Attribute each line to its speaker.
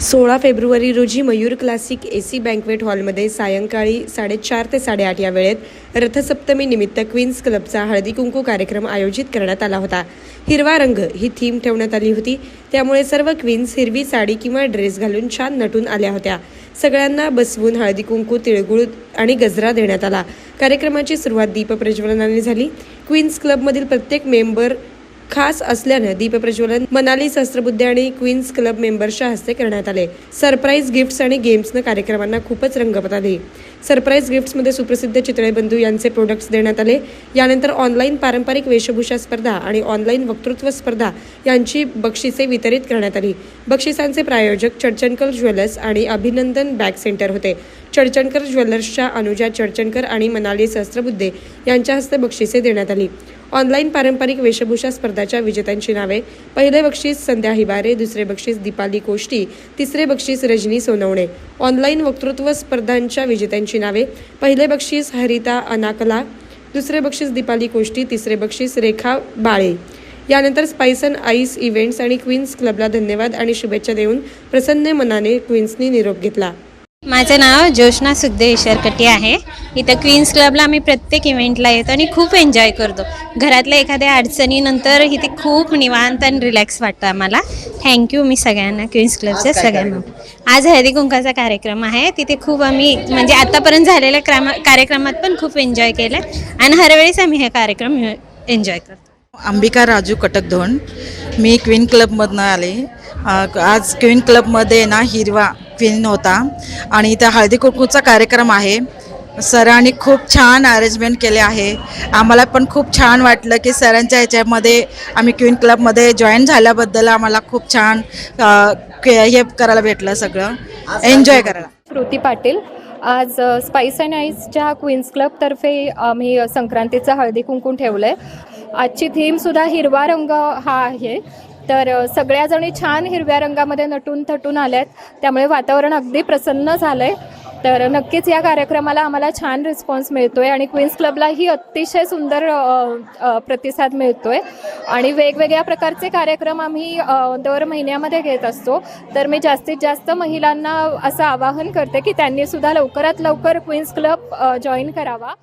Speaker 1: सोळा फेब्रुवारी रोजी Mayur classic A C banquet हॉलमध्ये सायंकाळी साडेचार ते साडेआठ या वेळेत रथसप्तमी निमित्त क्वीन्स क्लबचा हळदी कुंकू कार्यक्रम आयोजित करण्यात आला होता. हिरवा रंग ही थीम ठेवण्यात आली होती. त्यामुळे सर्व क्वीन्स हिरवी साडी किंवा ड्रेस घालून छान नटून आल्या होत्या. सगळ्यांना बसवून हळदी कुंकू तिळगुळ आणि गजरा देण्यात आला. कार्यक्रमाची सुरुवात दीपप्रज्वलनाने झाली. क्वीन्स क्लबमधील प्रत्येक मेंबर खास असल्यानं दीपप्रज्वलन मनाली सहस्त्रबुद्धे आणि क्वीन्स क्लब मेंबर्सच्या हस्ते करण्यात आले. सरप्राईज गिफ्ट्स आणि गेम्सनं कार्यक्रमांना खूपच रंगत आली. सरप्राईज गिफ्ट्समध्ये सुप्रसिद्ध चितळेबंधू यांचे प्रोडक्ट्स देण्यात आले. यानंतर ऑनलाईन पारंपरिक वेशभूषा स्पर्धा आणि ऑनलाईन वक्तृत्व स्पर्धा यांची बक्षिसे वितरित करण्यात आली. बक्षिसांचे प्रायोजक चडचनकल ज्वेलर्स आणि अभिनंदन बॅग सेंटर होते. चडचणकर ज्वेलर्सच्या अनुजा चडचणकर आणि मनाली सहस्त्रबुद्धे यांच्या हस्ते बक्षिसे देण्यात आली. ऑनलाईन पारंपरिक वेशभूषा स्पर्धाच्या विजेत्यांची नावे पहिले बक्षीस संध्या हिबारे दुसरे बक्षीस दीपाली कोष्टी तिसरे बक्षीस रजनी सोनवणे. ऑनलाईन वक्तृत्व स्पर्धांच्या विजेत्यांची नावे पहिले बक्षीस हरिता अनाकला दुसरे बक्षीस दीपाली कोष्टी तिसरे बक्षीस रेखा बाळे. यानंतर स्पायसन आईस इव्हेंट्स आणि क्वीन्स क्लबला धन्यवाद आणि शुभेच्छा देऊन प्रसन्न मनाने क्वीन्सनी निरोप घेतला.
Speaker 2: माझं नाव जोशना सुखदेव ईश्वरकटी आहे. इथं क्वीन्स क्लबला आम्ही प्रत्येक इव्हेंटला येतो आणि खूप एन्जॉय करतो. घरातल्या एखाद्या अडचणीनंतर इथे खूप निवांत आणि रिलॅक्स वाटतं आम्हाला. थँक्यू मी सगळ्यांना क्वीन्स क्लबच्या सगळ्यांना. आज हळदी कुंकाचा कार्यक्रम आहे. तिथे खूप आम्ही म्हणजे आतापर्यंत झालेल्या क्रमा कार्यक्रमात पण खूप एन्जॉय केलं. आणि हरवेळेस आम्ही हे कार्यक्रम एन्जॉय करतो.
Speaker 3: अंबिका राजू कटकधोण मी क्वीन क्लबमधनं आले. आज क्वीन क्लबमध्ये ना हिरवा क्वीन होता आणि त्या हळदी कुंकूचा कार्यक्रम आहे. सरांनी खूप छान अरेंजमेंट केले आहे. आम्हाला पण खूप छान वाटलं की सरांच्या ह्याच्यामध्ये आम्ही क्वीन क्लबमध्ये जॉईन झाल्याबद्दल आम्हाला खूप छान के- हे करायला भेटलं सगळं. एन्जॉय करायला.
Speaker 4: कृती पाटील. आज स्पाईस अँड आईसच्या क्वीन्स क्लबतर्फे आम्ही संक्रांतीचं हळदी कुंकून ठेवलं आहे आजची थीमसुद्धा हिरवा रंग हा आहे. तर सगळ्याजणी छान हिरव्या रंगामध्ये नटून थटून आल्यात. त्यामुळे वातावरण अगदी प्रसन्न झालं आहे तर नक्कीच या कार्यक्रमाला आम्हाला छान रिस्पॉन्स मिळतो आहे आणि क्वीन्स क्लबलाही अतिशय सुंदर प्रतिसाद मिळतो आहे आणि वेगवेगळ्या प्रकारचे कार्यक्रम आम्ही दर महिन्यामध्ये घेत असतो. तर मी जास्तीत जास्त महिलांना असं आवाहन करते की त्यांनी सुद्धा लवकरात लवकर क्वीन्स क्लब जॉईन करावा.